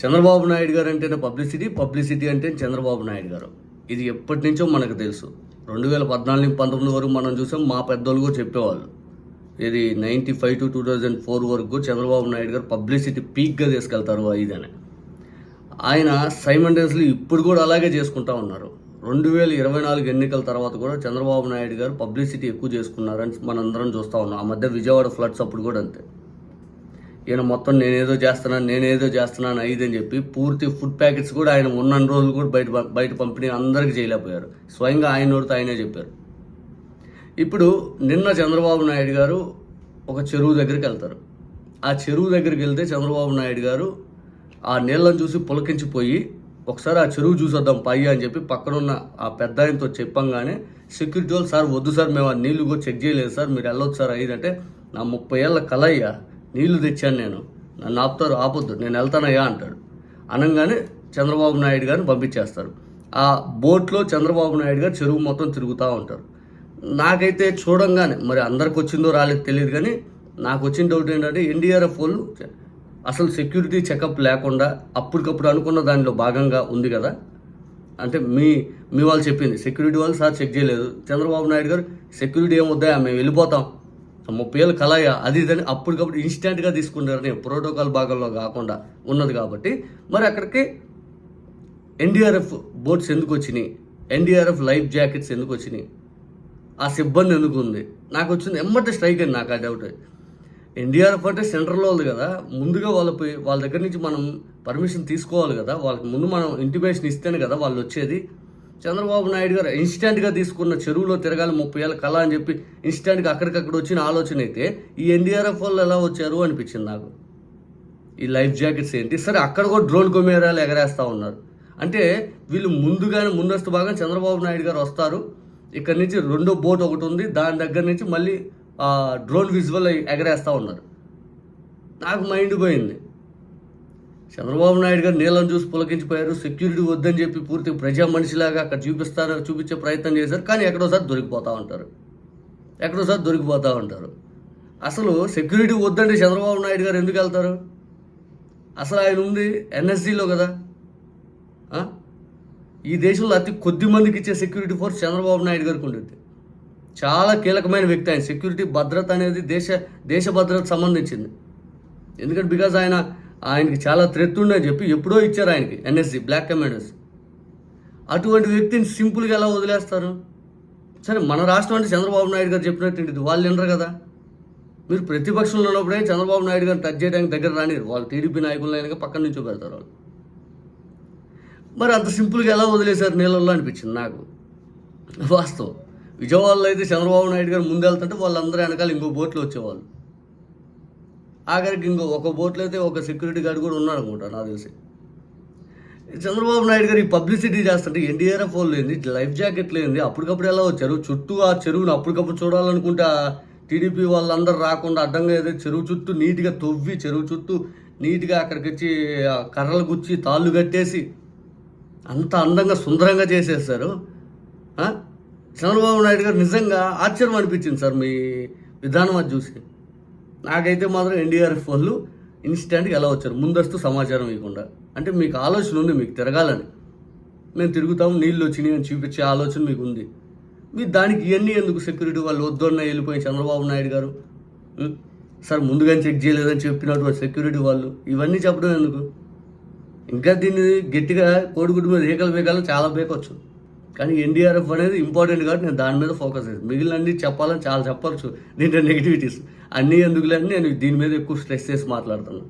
చంద్రబాబు నాయుడు గారు అంటేనే publicity publicity అంటే చంద్రబాబు నాయుడు గారు. ఇది ఎప్పటి నుంచో మనకు తెలుసు. రెండు వేల పద్నాలుగు పంతొమ్మిది వరకు మనం చూసాం మా పెద్దోళ్ళు కూడా చెప్పేవాళ్ళు. ఇది ninety five to two thousand four వరకు చంద్రబాబు నాయుడు గారు పబ్లిసిటీ పీక్గా తీసుకెళ్తారు ఇదని. ఆయన సైమండేస్లీ ఇప్పుడు కూడా అలాగే చేసుకుంటా ఉన్నారు. రెండు వేల ఇరవై నాలుగు ఎన్నికల తర్వాత కూడా చంద్రబాబు నాయుడు గారు పబ్లిసిటీ ఎక్కువ చేసుకున్నారని మనందరం చూస్తూ ఉన్నాం. ఆ మధ్య విజయవాడ ఫ్లడ్స్ అప్పుడు కూడా అంతే. ఈయన మొత్తం నేనేదో చేస్తున్నాను నేనేదో చేస్తున్నాను అని చెప్పి పూర్తి ఫుడ్ ప్యాకెట్స్ కూడా ఆయన ఉన్న రోజులు కూడా బయట బయట పంపిణీ అందరికీ చేయలేకపోయారు. స్వయంగా ఆయన నోడితో ఆయనే చెప్పారు. ఇప్పుడు నిన్న చంద్రబాబు నాయుడు గారు ఒక చెరువు దగ్గరికి వెళ్తారు. ఆ చెరువు దగ్గరికి వెళ్తే చంద్రబాబు నాయుడు గారు ఆ నీళ్ళను చూసి పులకించిపోయి ఒకసారి ఆ చెరువు చూసొద్దాం పై అని చెప్పి పక్కనున్న ఆ పెద్ద ఆయనతో చెప్పంగానే సెక్యూరిటీ వాళ్ళు సార్ వద్దు సార్ మేము ఆ నీళ్ళు కూడా చెక్ చేయలేదు సార్ మీరు వెళ్ళొచ్చు సార్ అయిందంటే నా ముప్పై ఏళ్ళ కలయ్యా నీళ్ళు తెచ్చాను నేను. నన్ను ఆపుతారు ఆపొద్దు. నేను వెళ్తానయ్యా అంటాడు. అనగానే చంద్రబాబు నాయుడు గారిని పంపించేస్తారు. ఆ బోట్లో చంద్రబాబు నాయుడు గారు చెరువు మొత్తం తిరుగుతూ ఉంటారు. నాకైతే చూడంగానే మరి అందరికి వచ్చిందో రాలేదు తెలియదు కానీ నాకు వచ్చిన డౌట్ ఏంటంటే ఎన్డీఆర్ఎఫ్ వాళ్ళు అసలు సెక్యూరిటీ చెకప్ లేకుండా అప్పటికప్పుడు అనుకున్న దానిలో భాగంగా ఉంది కదా. అంటే మీ మీ వాళ్ళు చెప్పింది. సెక్యూరిటీ వాళ్ళు సార్ చెక్ చేయలేదు. చంద్రబాబు నాయుడు గారు సెక్యూరిటీ ఏమొద్దా? మేము వెళ్ళిపోతాం. ముప్పై ఏళ్ళు కలయ అది ఇదని అప్పటికప్పుడు ఇన్స్టెంట్గా తీసుకున్నారని ప్రోటోకాల్ భాగంలో కాకుండా ఉన్నది కాబట్టి మరి అక్కడికి ఎన్డీఆర్ఎఫ్ బోట్స్ ఎందుకు వచ్చినాయి? ఎన్డీఆర్ఎఫ్ లైఫ్ జాకెట్స్ ఎందుకు వచ్చినాయి? ఆ సిబ్బంది ఎందుకు ఉంది? నాకు వచ్చింది ఎమ్మటే స్ట్రైక్ అండి నాకు ఆ డౌట్ ఎన్డీఆర్ఎఫ్ అంటే సెంటర్లో ఉంది కదా ముందుగా వాళ్ళ పోయి వాళ్ళ దగ్గర నుంచి మనం పర్మిషన్ తీసుకోవాలి కదా వాళ్ళకి ముందు మనం ఇంటిమేషన్ ఇస్తేనే కదా వాళ్ళు వచ్చేది. చంద్రబాబు నాయుడు గారు ఇన్స్టెంట్గా తీసుకున్న చెరువులో తిరగాలి ముప్పై ఏళ్ళ కళ అని చెప్పి ఇన్స్టెంట్గా అక్కడికక్కడ వచ్చిన ఆలోచన అయితే ఈ ఎన్డీఆర్ఎఫ్ వాళ్ళు ఎలా వచ్చారు అనిపించింది నాకు. ఈ లైఫ్ జాకెట్స్ ఏంటి? సరే అక్కడ కూడా డ్రోన్ కొమేరాలు ఎగరేస్తూ ఉన్నారు. అంటే వీళ్ళు ముందుగానే ముందస్తు భాగం చంద్రబాబు నాయుడు గారు వస్తారు. ఇక్కడ నుంచి రెండో బోట్ ఒకటి ఉంది. దాని దగ్గర నుంచి మళ్ళీ డ్రోన్ విజువల్ ఎగరేస్తూ ఉన్నారు. నాకు మైండ్ పోయింది. చంద్రబాబు నాయుడు గారు నీళ్ళను చూసి పులకించిపోయారు. సెక్యూరిటీ వద్దని చెప్పి పూర్తి ప్రజా మనిషిలాగా అక్కడ చూపిస్తారు చూపించే ప్రయత్నం చేశారు. కానీ ఎక్కడోసారి దొరికిపోతూ ఉంటారు. ఎక్కడోసారి దొరికిపోతూ ఉంటారు. అసలు సెక్యూరిటీ వద్దంటే చంద్రబాబు నాయుడు గారు ఎందుకు వెళ్తారు? అసలు ఆయన ఉంది ఎన్ఎస్జీలో కదా. ఈ దేశంలో అతి కొద్ది మందికి ఇచ్చే సెక్యూరిటీ ఫోర్స్ చంద్రబాబు నాయుడు గారికి ఉంటుంది చాలా కీలకమైన వ్యక్తి ఆయన. సెక్యూరిటీ భద్రత అనేది దేశ దేశ భద్రత సంబంధించింది. ఎందుకంటే బికాజ్ ఆయన ఆయనకి చాలా థ్రెట్ ఉందని చెప్పి ఎప్పుడో ఇచ్చారు ఆయనకి ఎన్ఎస్సి బ్లాక్ కమాండర్స్ అటువంటి వ్యక్తిని సింపుల్గా ఎలా వదిలేస్తారు? సరే మన రాష్ట్రం అంటే చంద్రబాబు నాయుడు గారు చెప్పినట్టు వాళ్ళు వినరు కదా. మీరు ప్రతిపక్షంలో ఉన్నప్పుడే చంద్రబాబు నాయుడు గారిని టచ్ చేయడానికి దగ్గర రానిరు వాళ్ళు టీడీపీ నాయకులైనా పక్కన నుంచో పెడతారు వాళ్ళు. మరి అంత సింపుల్గా ఎలా వదిలేశారు నీళ్ళల్లో అనిపించింది నాకు? వాస్తవం. విజయవాడలో అయితే చంద్రబాబు నాయుడు గారు ముందు వెళ్తుంటే వాళ్ళందరూ వెనకాల ఇంకో బోట్లు వచ్చేవాళ్ళు. ఆఖరికి ఇంకో ఒక బోట్లో అయితే ఒక సెక్యూరిటీ గార్డ్ కూడా ఉన్నాడు అనుకుంటా నాకు తెలిసి చంద్రబాబు నాయుడు గారు ఈ పబ్లిసిటీ చేస్తుంటే ఎన్డీఆర్ఎఫ్ వాళ్ళు ఏంది? లైఫ్ జాకెట్లు ఏంది? అప్పటికప్పుడు ఎలా వచ్చారు? చుట్టూ ఆ చెరువును అప్పటికప్పుడు చూడాలనుకుంటే టీడీపీ వాళ్ళందరూ రాకుండా అడ్డంగా ఏదో చెరువు చుట్టూ నీట్గా తవ్వి చెరువు చుట్టూ నీట్గా అక్కడికి వచ్చి ఆ కర్రలు గుచ్చి తాళ్ళు కట్టేసి అంత అందంగా సుందరంగా చేసేస్తారు. చంద్రబాబు నాయుడు గారు నిజంగా ఆశ్చర్యం అనిపించింది సార్ మీ విధానం అది చూసి. నాకైతే మాత్రం ఎన్డీఆర్ఎఫ్ వాళ్ళు ఇన్స్టెంట్గా ఎలా వచ్చారు. ముందస్తు సమాచారం ఇవ్వకుండా. అంటే మీకు ఆలోచన ఉంది మీకు తిరగాలని. మేము తిరుగుతాము నీళ్ళు వచ్చినాయి అని చూపించే ఆలోచన మీకు ఉంది. మీరు దానికి ఇవన్నీ ఎందుకు సెక్యూరిటీ వాళ్ళు వద్దన్న వెళ్ళిపోయి చంద్రబాబు నాయుడు గారు? సార్ ముందుగానే చెక్ చేయలేదని చెప్పినటువంటి సెక్యూరిటీ వాళ్ళు ఇవన్నీ చెప్పడం ఎందుకు? ఇంకా దీన్ని గట్టిగా కోడిగుడ్డు మీద ఏకలు బేకాలు చాలా బేకొచ్చు కానీ ఎన్డీఆర్ఎఫ్ అనేది ఇంపార్టెంట్ కాబట్టి నేను దాని మీద ఫోకస్ చేస్తాను మిగిలిన అన్ని చెప్పాలని చాలా చెప్పచ్చు. దీంట్లో నెగిటివిటీస్ అన్నీ ఎందుకులే నేను దీని మీద ఎక్కువ స్ట్రెస్ చేసి మాట్లాడుతున్నాను.